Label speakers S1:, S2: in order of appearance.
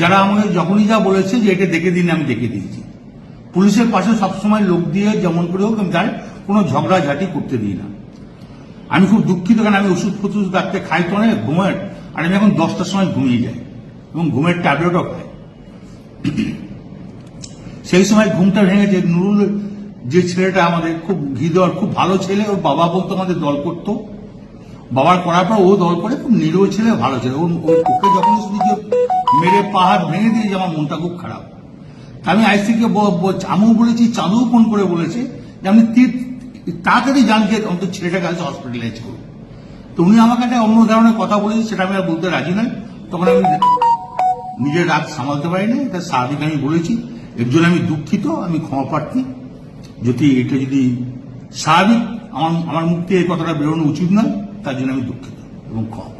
S1: যারা আমাকে যখনই যা বলেছে যে এটা দেখে দিন, আমি দেখে দিয়েছি। পুলিশের পাশে সবসময় লোক দিয়ে যেমন করে হোক, আমি তার কোনো ঝগড়াঝাটি করতে দিই না। আমি খুব দুঃখিত, কারণ আমি ওষুধ ফষুধ রাখতে খাই তো অনেক, ঘুমের, আর আমি এখন দশটার সময় ঘুমিয়ে যাই এবং ঘুমের ট্যাবলেটও খাই। সেই সময় ঘুমটা ভেঙেছে নুরুল, যে ছেলেটা আমাদের খুব ঘিদর খুব ভালো ছেলে, ওর বাবা বলতো আমাদের দল করতো। বাবার করার পর ও দল করে, খুব নিরীহ ছেলে, ভালো ছেলে। ওর ওর যখন শুনি যে মেরে পাহাড় ভেঙে দিয়েছে আমার মনটা খুব খারাপ। আমি আইসিকে আমিও বলেছি, চাঁদুও ফোন করে বলেছে যে আপনি তাড়াতাড়ি যে অন্তত ছেলেটাকে আজ হসপিটালাইজ করুন। তো উনি আমাকে একটা অন্য ধরনের কথা বলেছে, সেটা আমি আর বলতে রাজি নয়। তখন আমি নিজের রাগ সামালতে পারিনি, এটা স্বাভাবিক আমি বলেছি। এর জন্য আমি দুঃখিত, আমি ক্ষমা প্রার্থী। যদি এটা যদি স্বাভাবিক, আমার আমার মুখ থেকে এই কথাটা বেরোনো উচিত নয়, তার জন্য আমি দুঃখিত এবং ক্ষমা